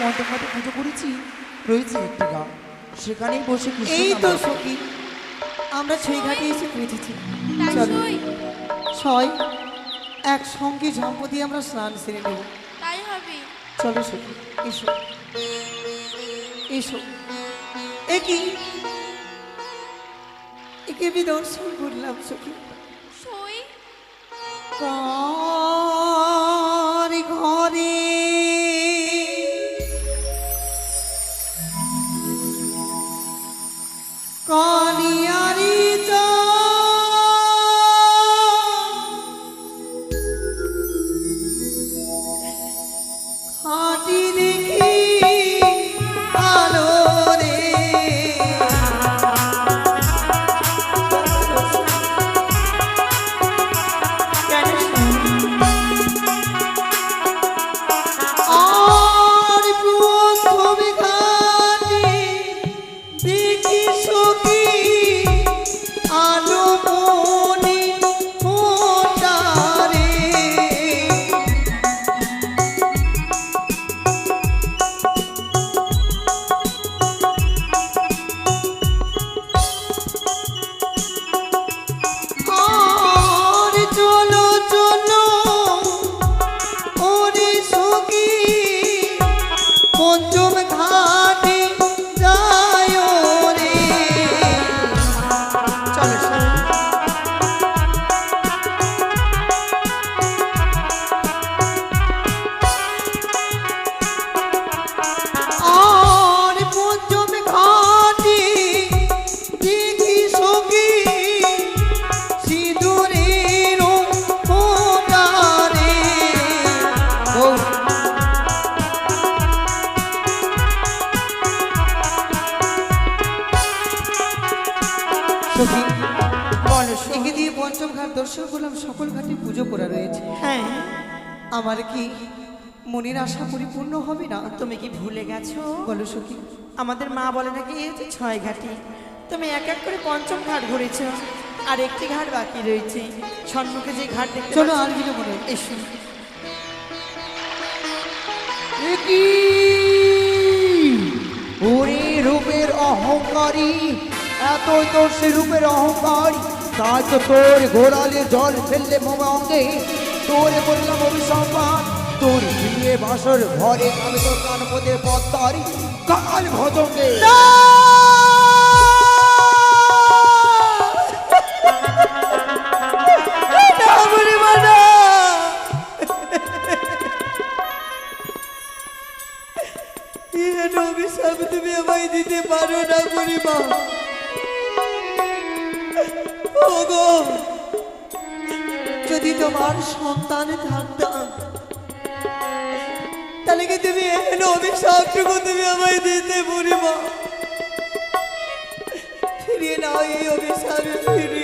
মন্ডপ পুজো করেছি রয়েছে একটি গান। সেখানেই বসে এই তো সখী আমরা ছুঁই ঘাটে এসে পৌঁছেছি। চলো। ছয়। একসঙ্গে ঝম্প দিয়ে আমরা স্নান সেরে নেব। চলো সখী এসো। এসো। একই একে আমি দর্শন করলাম সখী। সই। ঘরে ঘরে পঞ্চম ঘাট দর্শন করলাম সকল ঘাটে পুজো করা রয়েছে। হ্যাঁ। আমার কি মনের আশা পরিপূর্ণ হবে না? তুমি কি ভুলে গেছো? বলো সখী। আমাদের মা বলে নাকি এই হচ্ছে ছয় ঘাটি। তুমি এক এক করে পঞ্চম ঘাট ঘুরেছ আর একটি ঘাট বাকি রয়েছে। সম্মুখে যে ঘাট দেখতে চলো আর দিকে মনে। এসো। ওরে রূপের অহংকারী এতই তোর সে রূপের অহংকারী। তাই তো তোর গোড়ালে জল ফেললে মোমা অঙ্গে। তোরে বললাম অভিসম্মান তোর বিয়ে বাসর ঘরে আমি তোর কান পদে পদ্মারি কাল ভজঙ্গে। তুমি আমায় দিতে পারো না ওগো যদি তোমার সন্তান থাকতাম তাহলে কি তুমি এহেন অভিশাপটুকু তুমি আমায় দিতে বুড়িমা ফিরিয়ে নাও এই অভিশাপে, ফিরিয়ে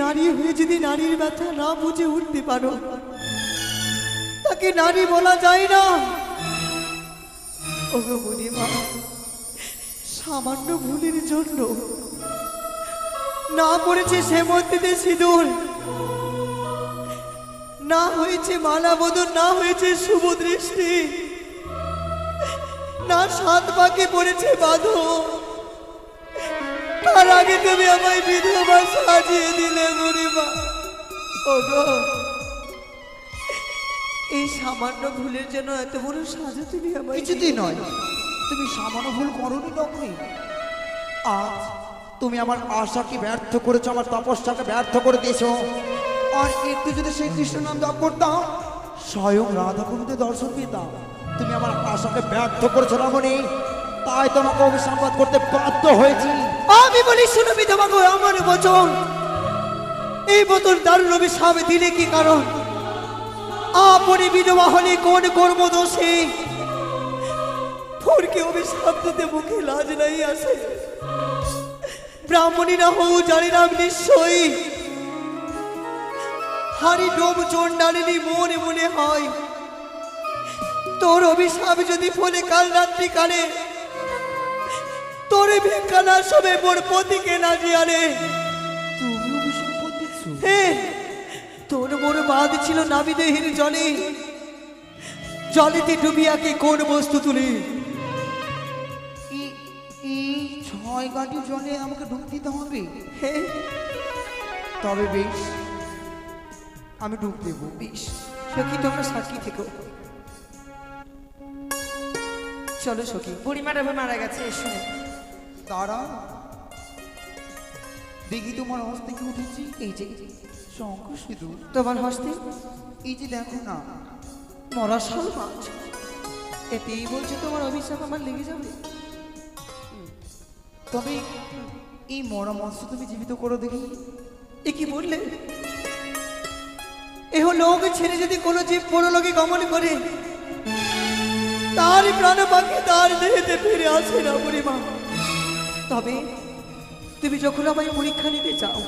নারী হয়ে যদি নারীর ব্যথা না বুঝে উঠতে পারো, তাকে নারী বলা যায় না। ওগো বুড়িমা, সামান্য ভুলের জন্য না পড়েছে সে মন্দিরে সিঁদুর, না হয়েছে মালা বদন, না হয়েছে শুভ দৃষ্টি, না সাত পাকে পড়েছে বাঁধো তার আগে তুমি আমায় বিধবা সাজিয়ে দিলে গরিমা ওগো। এই সামান্য ভুলের জন্য এত বড় সাজা তুমি আমায় কিছুতেই নয়। তুমি সামান্য ভুল করনি তখনই আজ তুমি আমার আশাকে ব্যর্থ করেছ আমার তপস্যাকে ব্যর্থ করে দিয়েছ। আর একটু যদি সেই কৃষ্ণ নাম জপ করতাম স্বয়ং রাধা দর্শন পেতাম তুমি আমার আশাকে ব্যর্থ করেছ রামণি। তাই তোমাকে অভিসম্বাদ করতে বাধ্য হয়েছি। আমি বলি বিধবা গো, আমার বচন। এই বোতল দারুণ অভিশাপ দিলে কি কারণ? আপনি বিধবা হলে কোন কর্ম দোষে ফোরকে অভিশাপ দিতে মুখে লাজ নাই আসে ব্রাহ্মণী না হও জানি না নিশ্চয়ই। হারি ডোম চন্ডালিনী মনে মনে হয়। তোর অভিশাপ যদি ফলে কাল রাত্রি কালে তোরে ভিক্ষা না সবে মোর পতিকে না জিয়ারে তুমি অভিসম্বাদ হে তোর মোর বাদ ছিল নাবিদেহীর জলে। জলেতে ডুবিয়াকে কোন বস্তু তুলি? ছয় গাড়ি জলে আমাকে ডুব দিতে হবে? হে। তবে বেশ আমি ডুব দেবো। বিষ সখী তোমরা সাক্ষী থেকো? চলো সখী। বুড়িমার এবার মারা গেছে শুনে তারা? দেখি তোমার হস্তে কি উঠেছি। এই যে শঙ্খ সিঁদুর। তোমার হস্তে? এই যে দেখো না মরা মাছ। এতেই বলছো তোমার অভিশাপ আমার লেগে যাবে। তবে এই মরা মৎস্য তুমি জীবিত করো দেখি। এ কি বললে? এহ লোক ছেড়ে যদি কোনো জীব পরলোকে গমন করে তার প্রাণ পাখি তার দেহেতে ফিরে আসে না বুড়িমা। তবে তুমি যখন আমায় পরীক্ষা নিতে চাও,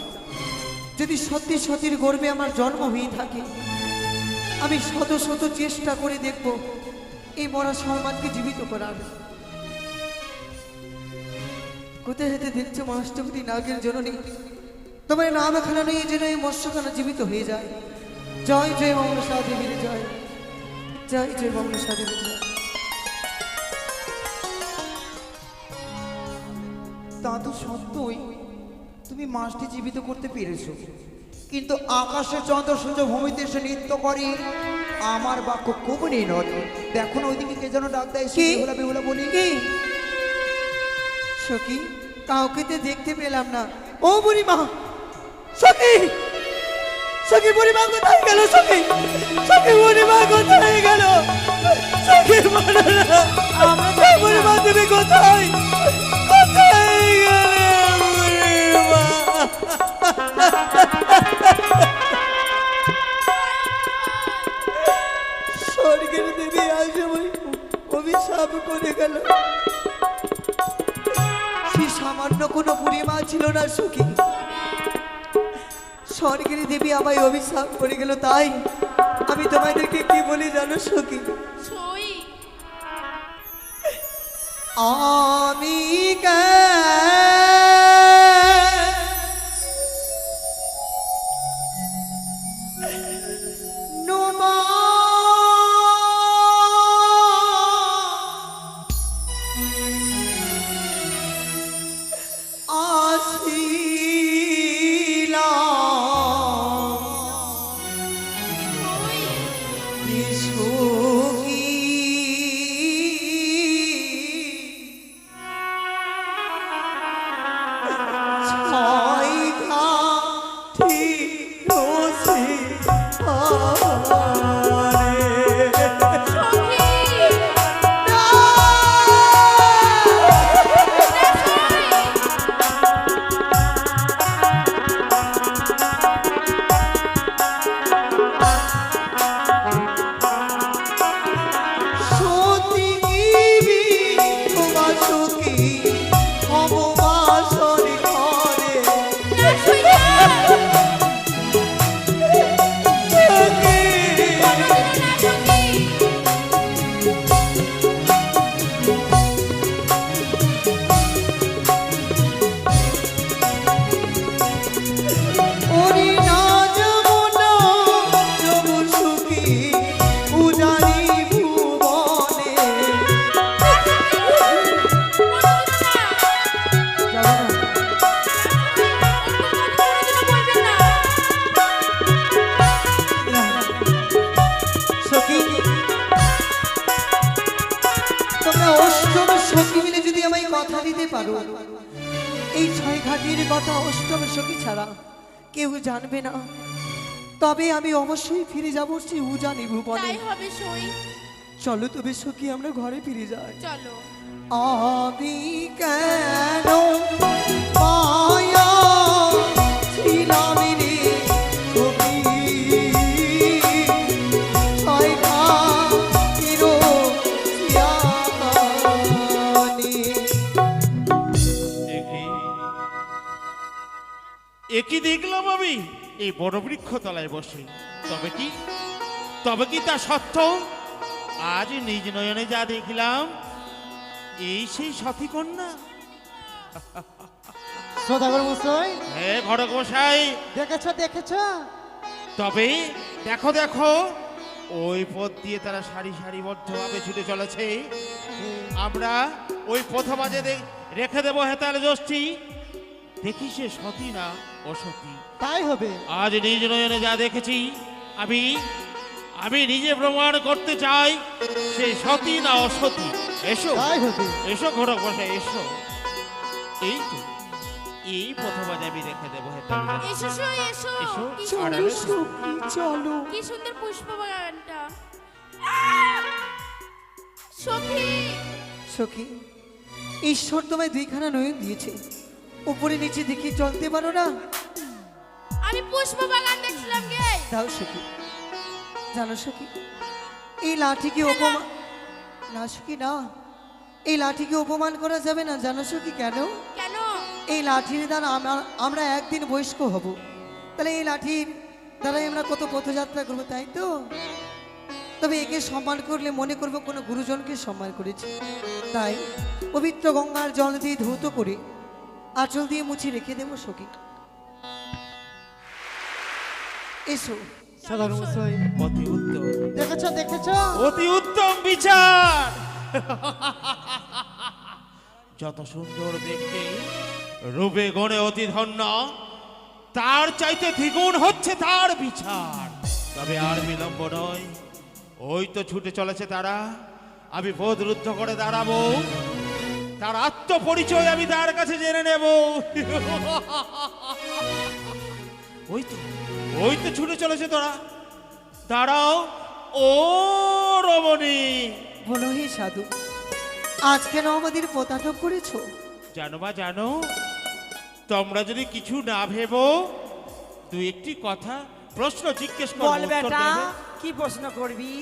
যদি সত্যি সতীর গর্বে আমার জন্ম হয়ে থাকে, আমি শত শত চেষ্টা করে দেখব এই মরা সম্মানকে জীবিত করার। কোথায় হেঁটে দেখছ মহাষ্টপতি নাগের জননী? তোমার নাম এখানে নেই যেন এই মৎস্যখানা জীবিত হয়ে যায়। জয় জয় মমসা দেবীর জয়। জয় জয় মমসা দেবীর জয়। তা তো সত্যই। তুমি মাছটি জীবিত করতে পেরেছ। কিন্তু আকাশে চন্দ্র সূর্য ভূমিতে এসে নৃত্য করে। আমার বাক্য খুব নয়। দেখো না ওইদিকে কে যেন ডাক দেয় সে? বেহুলা বেহুলা বলি। কি? সখী কাউকে তো দেখতে পেলাম না। ও বুড়িমা! সখী! সখী বুড়িমা কোথায় গেল সখী? সখী বুড়িমা কোথায় গেল? সখী আমরা বুড়িমা তুমি কোথায়? করে গেল। সে সামান্য কোনো বুড়িমা ছিল না সুখী। স্বর্গের দেবী আমায় অভিশাপ করে গেল তাই আমি তোমাদেরকে কি বলি জানো সখী? আমি কে? পারো। এই ছয় ঘাটির কথা অষ্টম সখী ছাড়া কেউ জানবে না। তবে আমি অবশ্যই ফিরে যাব সেই উজানি ভুবনে হবে সই। চলো তবে সখী আমরা ঘরে ফিরে যাই। চলো। আমি কেন একই দেখলাম আমি এই বড় বৃক্ষ তলায় বসে। তবে কি? তবে কি তা সত্য? আজ নিজ নয়নে যা দেখলাম এই সেই সতী কন্যা। সদাগর মশাই হ্যাঁ ঘটক মশাই। দেখেছ দেখেছ? তবে দেখো দেখো ওই পথ দিয়ে তারা সারি সারিবদ্ধভাবে ছুটে চলেছে। আমরা ওই পথবাজে দে- রেখে দেবো হেতাল যষ্টি দেখি সে সতী না অসতী। তাই হবে। আজ নিজ নয়নে যা দেখেছি আমি আমি নিজে প্রমাণ করতে চাই সে সতী না অসতী। এসো। তাই হবে। এসো ঘটক বসে এসো। এই তো এই পথবাজে আমি রেখে দেবো এসো এসো এসো। কি চলো সখী চলো। কি সুন্দর পুষ্প বাগানটা সখী। সখী ঈশ্বর তোমায় দুইখানা নয়ন দিয়েছে। উপরে নিচে দেখে চলতে পারো না। আমি পুষ্প বাগান দেখছিলাম গে। দাও সখী জানো সখী এই লাঠিকে অপমান না সখী না। এই লাঠিকে অপমান করা যাবে না জানো সখী কেন? কেন? এই লাঠির দ্বারা আমরা আমরা একদিন বয়স্ক হব। তাহলে এই লাঠির দ্বারাই আমরা কত পথযাত্রা করব তাই তো? তবে একে সম্মান করলে মনে করব কোনো গুরুজনকে সম্মান করেছি। তাই পবিত্র গঙ্গার জল দিয়ে ধৌত করে আঁচল দিয়ে মুছে রেখে দেবো সখী। এসো। অতি উত্তম। দেখেছ দেখেছ? অতি উত্তম বিচার! যত সুন্দর দেখতে রূপে গণে অতি ধন্য তার চাইতে দ্বিগুণ হচ্ছে তার বিচার। তবে আর বিলম্ব নয় ওই তো ছুটে চলেছে তারা। আমি বোধ রুদ্ধ করে দাঁড়াবো। তার আত্মপরিচয় আমি তার কাছে জেনে নেব। ওই তো ওই তো ছুটে চলেছে তোরা। দাঁড়াও ও রমণী। বলো হে সাধু আজ কেন আমাদের প্রতারক করেছ? জানো বা জানো তোমরা যদি কিছু না ভেবো তুই একটি কথা প্রশ্ন জিজ্ঞেস করো কি প্রশ্ন করবি?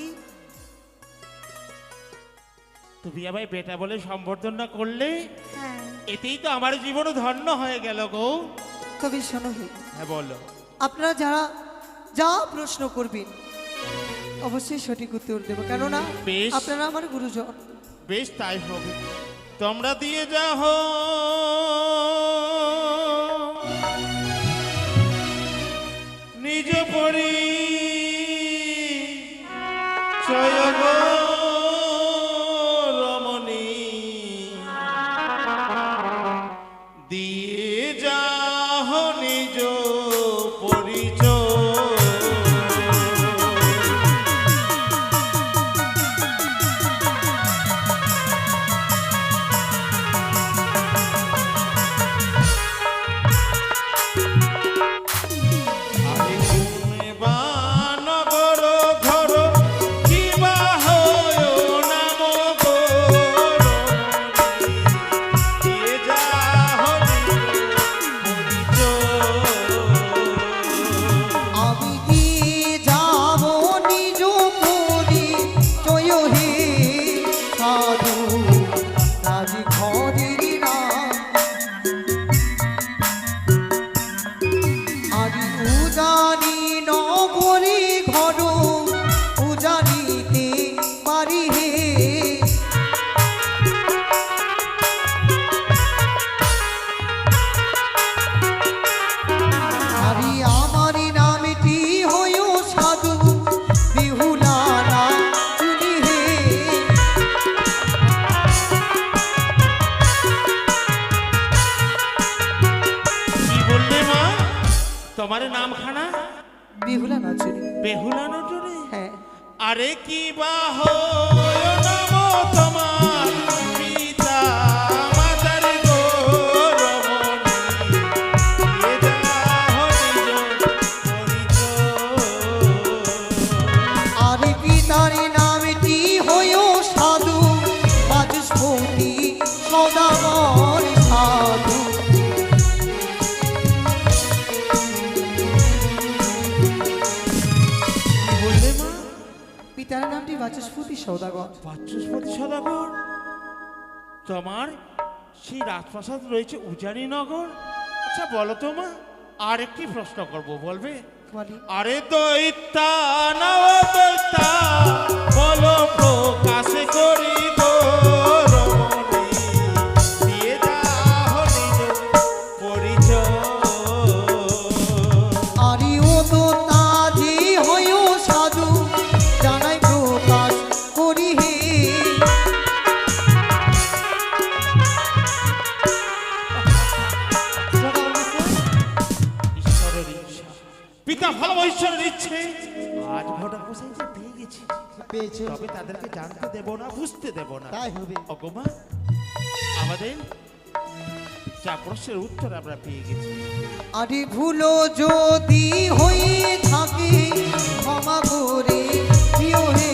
তুমি আমায় বেটা বলে সম্বর্ধনা করলে হ্যাঁ। এতেই তো আমার জীবন ধন্য হয়ে গেল গো। কবি শোনো হে। হ্যাঁ বলো। আপনারা যারা যা প্রশ্ন করবেন অবশ্যই সঠিক উত্তর দেবো। কেননা বেশ। আপনারা আমার গুরুজন। বেশ তাই হবে। তোমরা দিয়ে যা নিজ বাচস্পতি সৌদাগর। বাচস্পতি সৌদাগর? তোমার সেই রাজপ্রাসাদ রয়েছে উজানিনগর আচ্ছা বলো তো মা আর একটি প্রশ্ন করব বলবে? আরে দৈত্যা নব দৈত্যা বলো প্রকাশে করি পিতা ভালো ঈশ্বরের ইচ্ছে। আজ ঘটা বসাই যে পেয়ে গেছি। পেয়েছে। তবে তাদেরকে জানতে দেব না বুঝতে দেব না। তাই হবে। অগমা আমাদের চা প্রশ্নের উত্তর আমরা পেয়ে গেছি। আরে ভুলো যদি হয়ে থাকে ক্ষমা করে দিও হে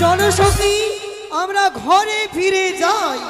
জনশক্তি আমরা ঘরে ফিরে যাই।